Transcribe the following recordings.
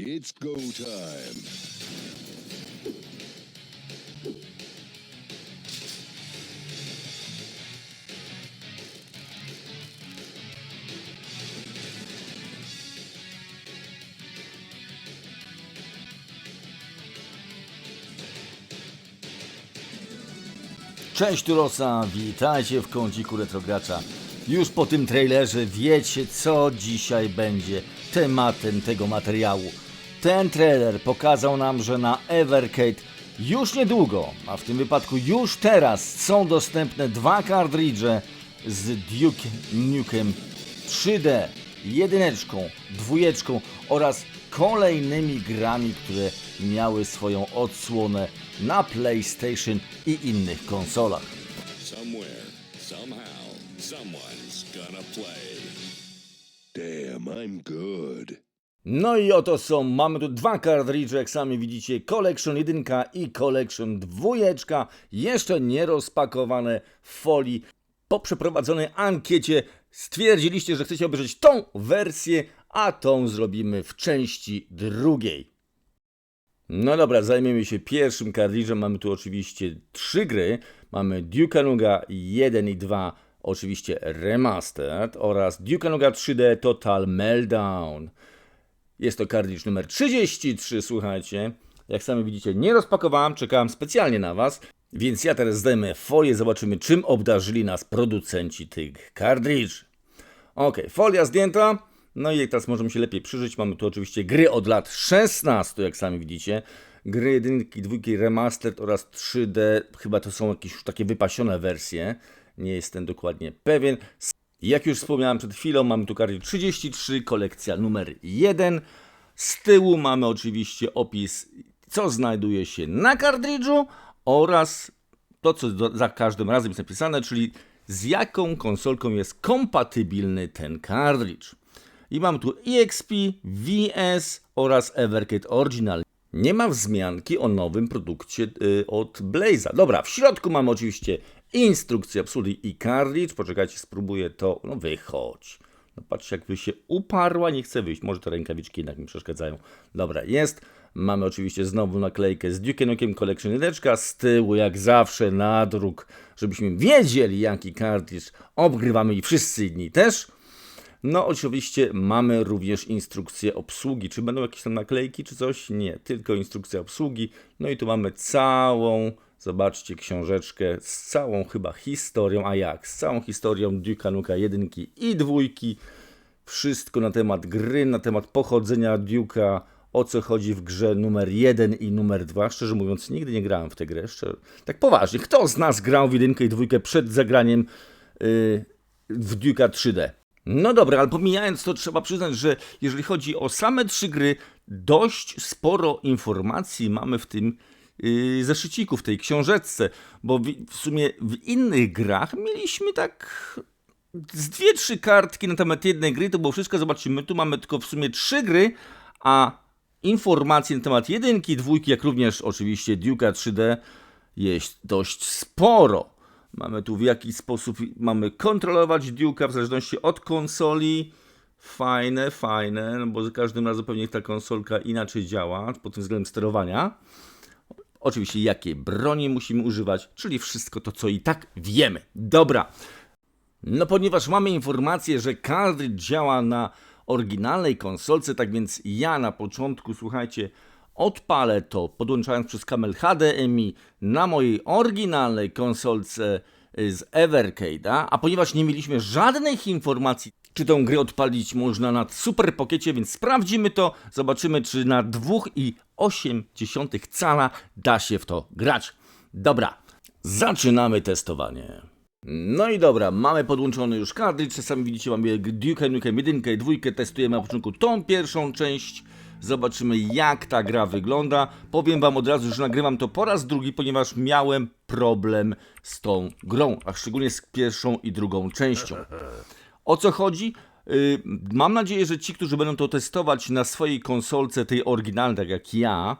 It's go time. Cześć tu Rosa, witajcie w kąciku Retrogracza. Już po tym trailerze wiecie co dzisiaj będzie tematem tego materiału. Ten trailer pokazał nam, że na Evercade już niedługo, a w tym wypadku już teraz są dostępne dwa kartridże z Duke Nukem 3D, jedyneczką, dwójeczką oraz kolejnymi grami, które miały swoją odsłonę na PlayStation i innych konsolach. Somewhere, somehow, someone's gonna play. Damn, I'm good. No i oto są, mamy tu dwa kartridże, jak sami widzicie, Collection 1 i Collection 2, jeszcze nie rozpakowane w folii. Po przeprowadzonej ankiecie stwierdziliście, że chcecie obejrzeć tą wersję, a tą zrobimy w części drugiej. No dobra, zajmiemy się pierwszym kartridżem. Mamy tu oczywiście trzy gry. Mamy Duke Nuga 1 i 2, oczywiście Remastered oraz Duke Nuga 3D Total Meltdown. Jest to kartridż numer 33, słuchajcie. Jak sami widzicie, nie rozpakowałem, czekałem specjalnie na Was, więc ja teraz zdejmę folię, zobaczymy czym obdarzyli nas producenci tych kartridży. Ok, folia zdjęta. No i teraz możemy się lepiej przyjrzeć. Mamy tu oczywiście gry od lat 16, jak sami widzicie. Gry jedynki, dwójki, remastered oraz 3D. Chyba to są jakieś już takie wypasione wersje. Nie jestem dokładnie pewien. Jak już wspomniałem przed chwilą, mamy tu kartę 33, kolekcja numer 1. Z tyłu mamy oczywiście opis, co znajduje się na kartridżu oraz to, co za każdym razem jest napisane, czyli z jaką konsolką jest kompatybilny ten kartridż. I mam tu EXP, VS oraz Evercade Original. Nie ma wzmianki o nowym produkcie y, od Blaze'a. Dobra, w środku mamy oczywiście instrukcję obsługi i kartridż. Poczekajcie, spróbuję to. No wychodź. No patrzcie, jak wy się uparła, nie chce wyjść. Może te rękawiczki jednak mi przeszkadzają. Dobra, jest. Mamy oczywiście znowu naklejkę z Duke Nukem Collection 1, z tyłu jak zawsze nadruk, żebyśmy wiedzieli jaki kartridż obgrywamy i wszyscy inni też. No oczywiście mamy również instrukcję obsługi. Czy będą jakieś tam naklejki czy coś? Nie, tylko instrukcja obsługi. No i tu mamy całą, zobaczcie, książeczkę z całą chyba historią, a jak? Z całą historią Duke'a Nuka 1 i 2. Wszystko na temat gry, na temat pochodzenia Duke'a, o co chodzi w grze numer 1 i numer 2. Szczerze mówiąc, nigdy nie grałem w tę grę. Szczerze. Tak poważnie, kto z nas grał w jedynkę i dwójkę przed zagraniem yy, w Duke'a 3D? No dobra, ale pomijając to, trzeba przyznać, że jeżeli chodzi o same trzy gry, dość sporo informacji mamy w tym zeszyciku, w tej książeczce, bo w, sumie w innych grach mieliśmy tak z dwie, trzy kartki na temat jednej gry, to było wszystko. Zobaczcie, my tu mamy tylko w sumie trzy gry, a informacji na temat jedynki, dwójki, jak również oczywiście Duke'a 3D jest dość sporo. Mamy tu w jaki sposób mamy kontrolować Duke'a w zależności od konsoli. Fajne, fajne, no bo za każdym razem pewnie ta konsolka inaczej działa pod tym względem sterowania. Oczywiście jakie broni musimy używać, czyli wszystko to, co i tak wiemy. Dobra. No ponieważ mamy informację, że kartridż działa na oryginalnej konsolce, tak więc ja na początku, słuchajcie, odpalę to podłączając przez kabel HDMI na mojej oryginalnej konsolce y, z Evercade'a, a ponieważ nie mieliśmy żadnych informacji, czy tą grę odpalić można na Super Pockecie, więc sprawdzimy to, zobaczymy czy na 2,8 cala da się w to grać. Dobra, zaczynamy testowanie. No i dobra, mamy podłączony już kartridż, sami widzicie mamy Duke Nukem 1 i 2, testujemy na początku tą pierwszą część, zobaczymy jak ta gra wygląda. Powiem wam od razu, że nagrywam to po raz drugi, ponieważ miałem problem z tą grą, a szczególnie z pierwszą i drugą częścią. O co chodzi? Yy, mam nadzieję, że ci, którzy będą to testować na swojej konsolce, tej oryginalnej, tak jak ja,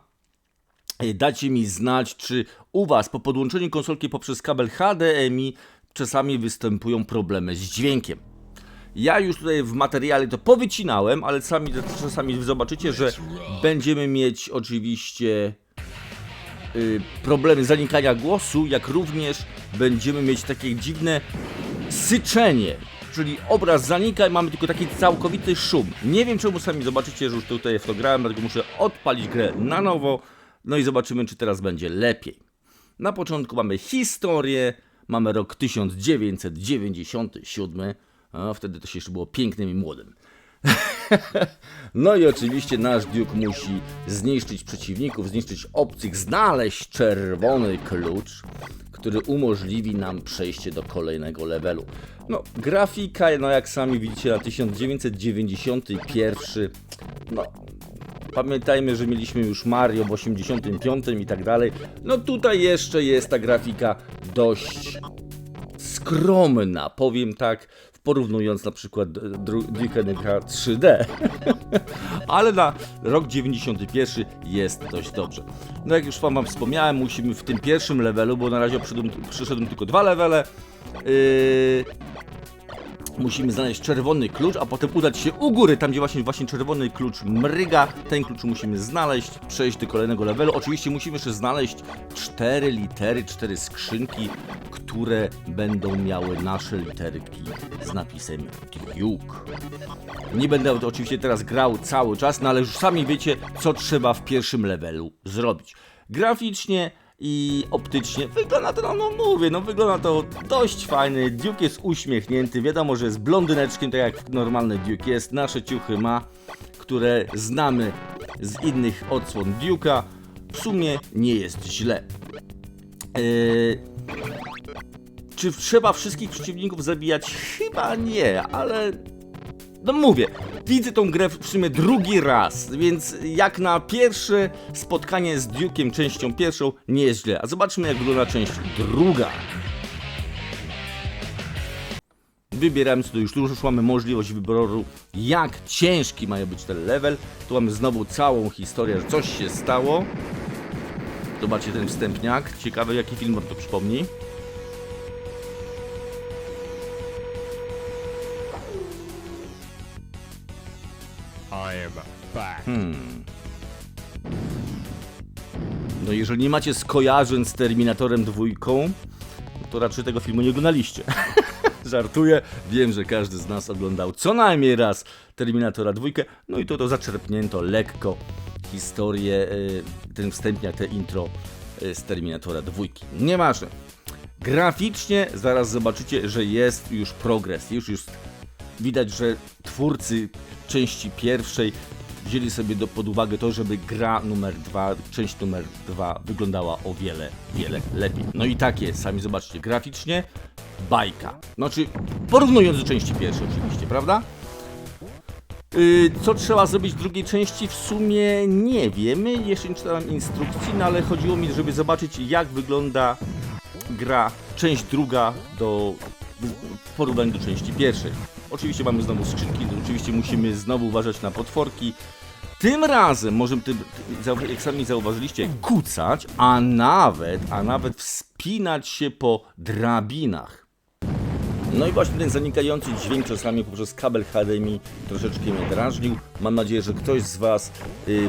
yy, dacie mi znać, czy u Was po podłączeniu konsolki poprzez kabel HDMI czasami występują problemy z dźwiękiem. Ja już tutaj w materiale to powycinałem, ale sami czasami zobaczycie, że będziemy mieć oczywiście y, problemy zanikania głosu, jak również będziemy mieć takie dziwne syczenie. Czyli obraz zanika i mamy tylko taki całkowity szum. Nie wiem czemu sami zobaczycie, że już tutaj w to grałem, dlatego muszę odpalić grę na nowo. No i zobaczymy, czy teraz będzie lepiej. Na początku mamy historię, mamy rok 1997. A wtedy to się jeszcze było pięknym i młodym. No i oczywiście nasz Duke musi zniszczyć przeciwników, zniszczyć obcych, znaleźć czerwony klucz, który umożliwi nam przejście do kolejnego levelu. No, grafika, no jak sami widzicie, na 1991, no, Pamiętajmy, że mieliśmy już Mario w 85 i tak dalej. No tutaj jeszcze jest ta grafika dość skromna, powiem tak, porównując na przykład dru- Duke Nukem 3D. Ale na rok 91 jest dość dobrze. No jak już wam wspomniałem, musimy w tym pierwszym levelu, bo na razie przyszedłem tylko dwa levele, yy, musimy znaleźć czerwony klucz, a potem udać się u góry, tam gdzie właśnie, właśnie czerwony klucz mryga. Ten klucz musimy znaleźć, przejść do kolejnego levelu. Oczywiście musimy jeszcze znaleźć cztery litery, cztery skrzynki, które będą miały nasze literki z napisem Duke. Nie będę oczywiście teraz grał cały czas, no ale już sami wiecie, co trzeba w pierwszym levelu zrobić. Graficznie i optycznie wygląda to, no, no mówię, no wygląda to dość fajny. Duke jest uśmiechnięty, wiadomo, że jest blondyneczkiem, tak jak normalny Duke jest. Nasze ciuchy ma, które znamy z innych odsłon Duke'a. W sumie nie jest źle. Eee, czy trzeba wszystkich przeciwników zabijać? Chyba nie, ale no mówię, widzę tą grę w sumie drugi raz, więc jak na pierwsze spotkanie z Duke'iem częścią pierwszą nie jest źle. A zobaczmy jak wygląda część druga. Wybieramy sobie już, już mamy możliwość wyboru, jak ciężki mają być ten level. Tu mamy znowu całą historię, że coś się stało. Zobaczcie ten wstępniak. Ciekawe jaki film to przypomni. I am back. No jeżeli nie macie skojarzeń z Terminatorem dwójką, to raczej tego filmu nie oglądaliście. Żartuję, wiem, że każdy z nas oglądał co najmniej raz Terminatora dwójkę, no i to to zaczerpnięto lekko historię, y, ten wstępniak, te intro y, z Terminatora dwójki. Nieważne. Graficznie zaraz zobaczycie, że jest już progres, już jest widać, że twórcy części pierwszej wzięli sobie do, pod uwagę to, żeby gra numer dwa, część numer dwa wyglądała o wiele, wiele lepiej. No i tak jest, sami zobaczcie, graficznie bajka. Znaczy, porównując do części pierwszej oczywiście, prawda? Yy, co trzeba zrobić w drugiej części? W sumie nie wiemy, jeszcze nie czytałem instrukcji, no ale chodziło mi, żeby zobaczyć jak wygląda gra, część druga do w porównaniu do części pierwszej. Oczywiście mamy znowu skrzynki, oczywiście musimy znowu uważać na potworki. Tym razem możemy, jak sami zauważyliście, kucać, a nawet, a nawet wspinać się po drabinach. No i właśnie ten zanikający dźwięk czasami poprzez kabel HDMI troszeczkę mnie drażnił. Mam nadzieję, że ktoś z Was y,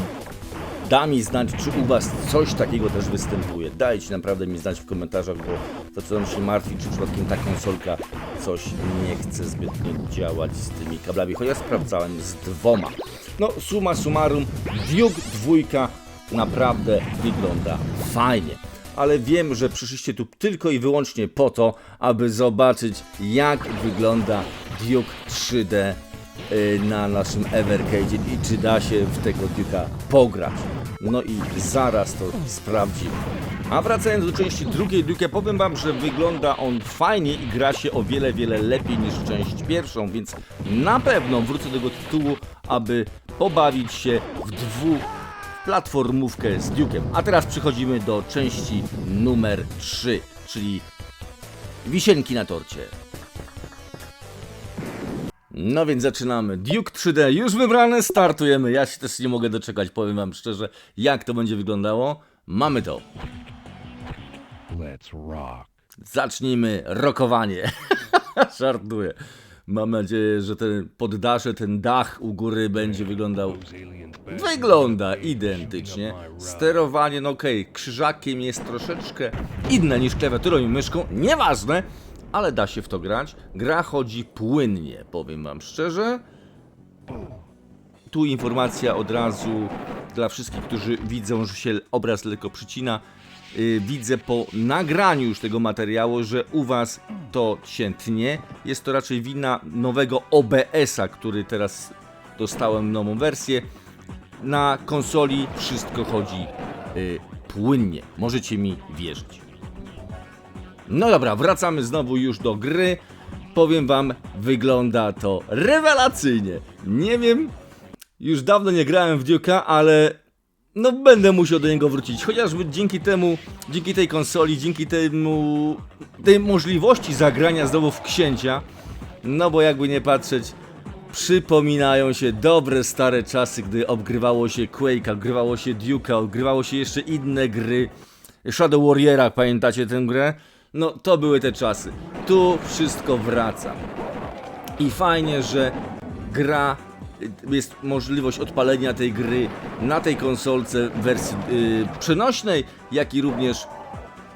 da mi znać, czy u Was coś takiego też występuje. Dajcie naprawdę mi znać w komentarzach, bo zaczynam się martwić, czy przypadkiem ta konsolka coś nie chce zbytnio działać z tymi kablami, chociaż sprawdzałem z dwoma. No, summa summarum, Duke 2 naprawdę wygląda fajnie. Ale wiem, że przyszliście tu tylko i wyłącznie po to, aby zobaczyć, jak wygląda Duke 3D y, na naszym Evercade i czy da się w tego Duke'a pograć. No i zaraz to sprawdzimy. A wracając do części drugiej Duke'a, powiem wam, że wygląda on fajnie i gra się o wiele, wiele lepiej niż część pierwszą, więc na pewno wrócę do tego tytułu, aby pobawić się w dwóch platformówkę z Duke'em. A teraz przechodzimy do części numer 3, czyli wisienki na torcie. No więc zaczynamy. Duke 3D już wybrane, startujemy. Ja się też nie mogę doczekać, powiem wam szczerze, jak to będzie wyglądało. Mamy to. Let's rock. Zacznijmy rokowanie. Żartuję. Mam nadzieję, że ten poddasze, ten dach u góry będzie wyglądał. Wygląda identycznie. Sterowanie, no okej, krzyżakiem jest troszeczkę inne niż klawiaturą i myszką, nieważne, ale da się w to grać. Gra chodzi płynnie, powiem wam szczerze. Tu informacja od razu dla wszystkich, którzy widzą, że się obraz lekko przycina. Yy, widzę po nagraniu już tego materiału, że u Was to się tnie. Jest to raczej wina nowego OBS-a, który teraz dostałem nową wersję. Na konsoli wszystko chodzi yy, płynnie. Możecie mi wierzyć. No dobra, wracamy znowu już do gry. Powiem Wam, wygląda to rewelacyjnie. Nie wiem, już dawno nie grałem w Duke'a, ale no będę musiał do niego wrócić. Chociażby dzięki temu, dzięki tej konsoli, dzięki temu, tej możliwości zagrania znowu w księcia. No bo jakby nie patrzeć, przypominają się dobre stare czasy, gdy obgrywało się Quake'a, obgrywało się Duke'a, obgrywało się jeszcze inne gry. Shadow Warriora, pamiętacie tę grę? No to były te czasy. Tu wszystko wraca. I fajnie, że gra y, jest możliwość odpalenia tej gry na tej konsolce w wersji y, przenośnej, jak i również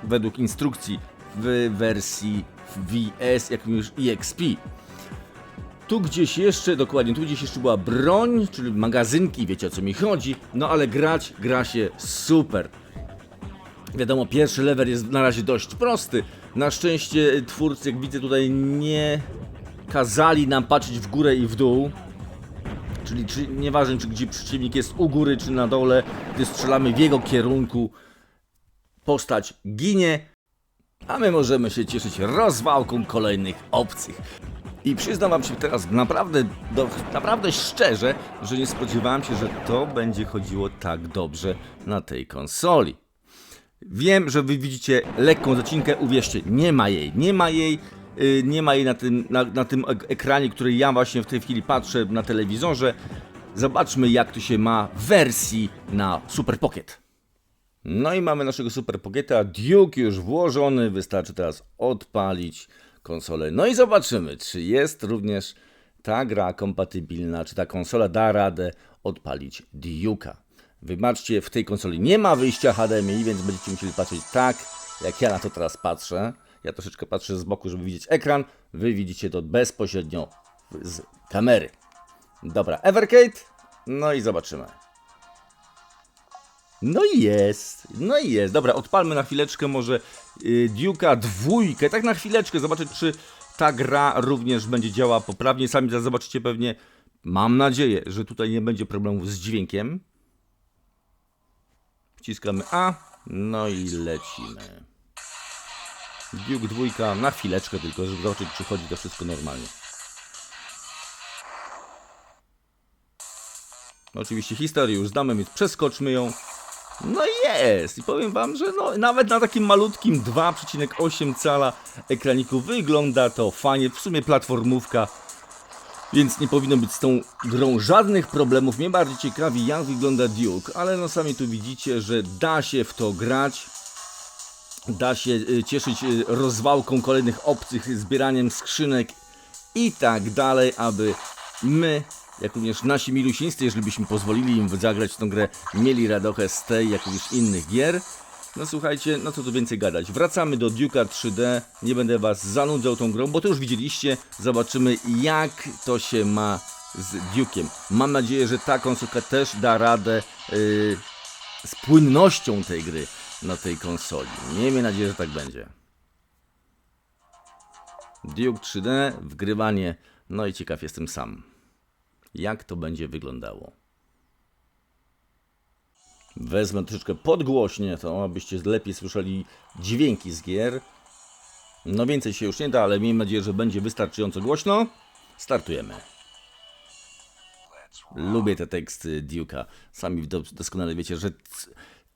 według instrukcji w wersji VS, jak również EXP. Tu gdzieś jeszcze, dokładnie, tu gdzieś jeszcze była broń, czyli magazynki, wiecie o co mi chodzi, no ale grać, gra się super. Wiadomo, pierwszy level jest na razie dość prosty. Na szczęście twórcy, jak widzę tutaj, nie kazali nam patrzeć w górę i w dół. Czyli czy, nieważne, czy gdzie przeciwnik jest u góry, czy na dole, gdy strzelamy w jego kierunku, postać ginie, a my możemy się cieszyć rozwałką kolejnych obcych. I przyznam wam się teraz naprawdę, do, naprawdę szczerze, że nie spodziewałem się, że to będzie chodziło tak dobrze na tej konsoli. Wiem, że wy widzicie lekką zacinkę, uwierzcie, nie ma jej, nie ma jej, yy, nie ma jej na tym, na, na tym ek- ekranie, który ja właśnie w tej chwili patrzę na telewizorze. Zobaczmy jak to się ma w wersji na Super Pocket. No i mamy naszego Super Pocketa, Duke już włożony, wystarczy teraz odpalić konsolę. No i zobaczymy, czy jest również ta gra kompatybilna, czy ta konsola da radę odpalić Duke'a. Wybaczcie, w tej konsoli nie ma wyjścia HDMI, więc będziecie musieli patrzeć tak, jak ja na to teraz patrzę. Ja troszeczkę patrzę z boku, żeby widzieć ekran. Wy widzicie to bezpośrednio z kamery. Dobra, Evercade. No i zobaczymy. No i jest, no i jest. Dobra, odpalmy na chwileczkę może yy, Duke'a dwójkę, tak na chwileczkę, zobaczyć czy ta gra również będzie działała poprawnie. Sami zaraz zobaczycie pewnie, mam nadzieję, że tutaj nie będzie problemów z dźwiękiem. Wciskamy A, no i lecimy. Duke dwójka na chwileczkę tylko, żeby zobaczyć czy chodzi to wszystko normalnie. Oczywiście historię już znamy, więc przeskoczmy ją. No jest! I powiem wam, że no, nawet na takim malutkim 2,8 cala ekraniku wygląda to fajnie. W sumie platformówka, więc nie powinno być z tą grą żadnych problemów. Mnie bardziej ciekawi jak wygląda Duke, ale no sami tu widzicie, że da się w to grać. Da się y, cieszyć y, rozwałką kolejnych obcych, zbieraniem skrzynek i tak dalej, aby my, jak również nasi milusińscy, jeżeli byśmy pozwolili im zagrać tą grę, mieli radochę z tej, jak również innych gier. No słuchajcie, no co tu więcej gadać. Wracamy do Duke'a 3D. Nie będę was zanudzał tą grą, bo to już widzieliście. Zobaczymy jak to się ma z Duke'iem. Mam nadzieję, że ta konsolka też da radę yy, z płynnością tej gry na tej konsoli. Miejmy nadzieję, że tak będzie. Duke 3D, wgrywanie. No i ciekaw jestem sam. Jak to będzie wyglądało. Wezmę troszeczkę podgłośnie to, abyście lepiej słyszeli dźwięki z gier. No więcej się już nie da, ale miejmy nadzieję, że będzie wystarczająco głośno. Startujemy. Lubię te teksty Duke'a. Sami do- doskonale wiecie, że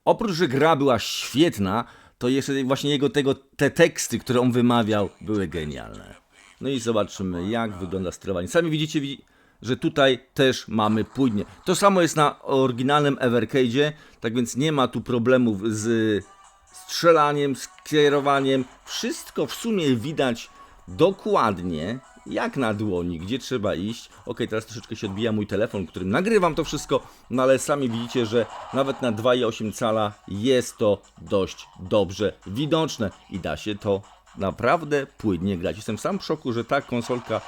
oprócz, że gra była świetna, to jeszcze właśnie jego tego, te teksty, które on wymawiał, były genialne. No i zobaczymy, jak wygląda sterowanie. Sami widzicie, wi- że tutaj też mamy płynnie. To samo jest na oryginalnym Evercade'zie, tak więc nie ma tu problemów z strzelaniem, z kierowaniem. Wszystko w sumie widać dokładnie jak na dłoni, gdzie trzeba iść. Ok, teraz troszeczkę się odbija mój telefon, którym nagrywam to wszystko, no ale sami widzicie, że nawet na 2,8 cala jest to dość dobrze widoczne i da się to naprawdę płynnie grać. Jestem sam w szoku, że ta konsolka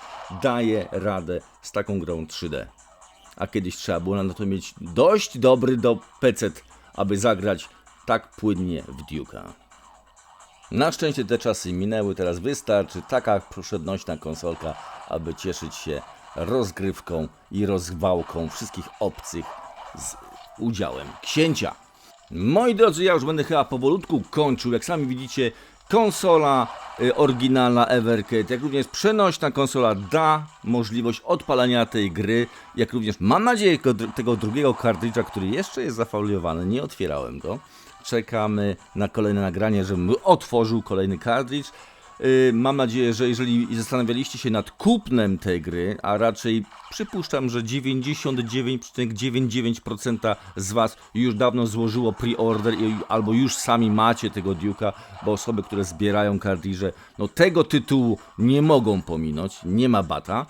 daje radę z taką grą 3D. A kiedyś trzeba było na to mieć dość dobry do PC, aby zagrać tak płynnie w Duke'a. Na szczęście te czasy minęły, teraz wystarczy taka przenośna konsolka, aby cieszyć się rozgrywką i rozwałką wszystkich obcych z udziałem księcia. Moi drodzy, ja już będę chyba powolutku kończył. Jak sami widzicie, konsola y, oryginalna Evercade, jak również przenośna konsola da możliwość odpalania tej gry, jak również mam nadzieję tego, drugiego kartridża, który jeszcze jest zafoliowany, nie otwierałem go. Czekamy na kolejne nagranie, żebym otworzył kolejny kartridż. Yy, Mam nadzieję, że jeżeli zastanawialiście się nad kupnem tej gry, a raczej przypuszczam, że 99,99% z Was już dawno złożyło pre-order albo już sami macie tego Duke'a, bo osoby, które zbierają kartridże, no tego tytułu nie mogą pominąć, nie ma bata.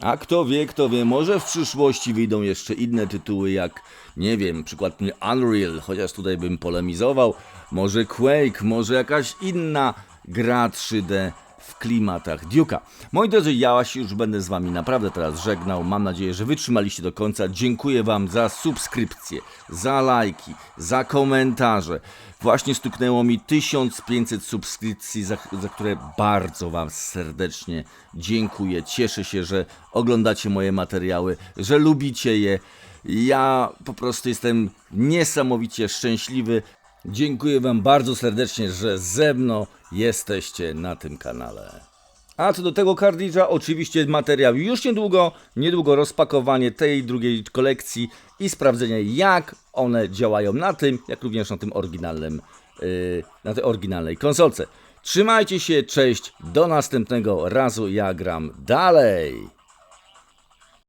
A kto wie, kto wie, może w przyszłości wyjdą jeszcze inne tytuły jak, nie wiem, przykładnie Unreal, chociaż tutaj bym polemizował, może Quake, może jakaś inna gra 3D w klimatach Duke'a. Moi drodzy, ja się już będę z wami naprawdę teraz żegnał. Mam nadzieję, że wytrzymaliście do końca. Dziękuję wam za subskrypcje, za lajki, za komentarze. Właśnie stuknęło mi 1500 subskrypcji, za, za które bardzo wam serdecznie dziękuję. Cieszę się, że oglądacie moje materiały, że lubicie je. Ja po prostu jestem niesamowicie szczęśliwy. Dziękuję Wam bardzo serdecznie, że ze mną jesteście na tym kanale. A co do tego kartridża, oczywiście materiał już niedługo, niedługo rozpakowanie tej drugiej kolekcji i sprawdzenie jak one działają na tym, jak również na tym oryginalnym, yy, na tej oryginalnej konsolce. Trzymajcie się, cześć, do następnego razu, ja gram dalej.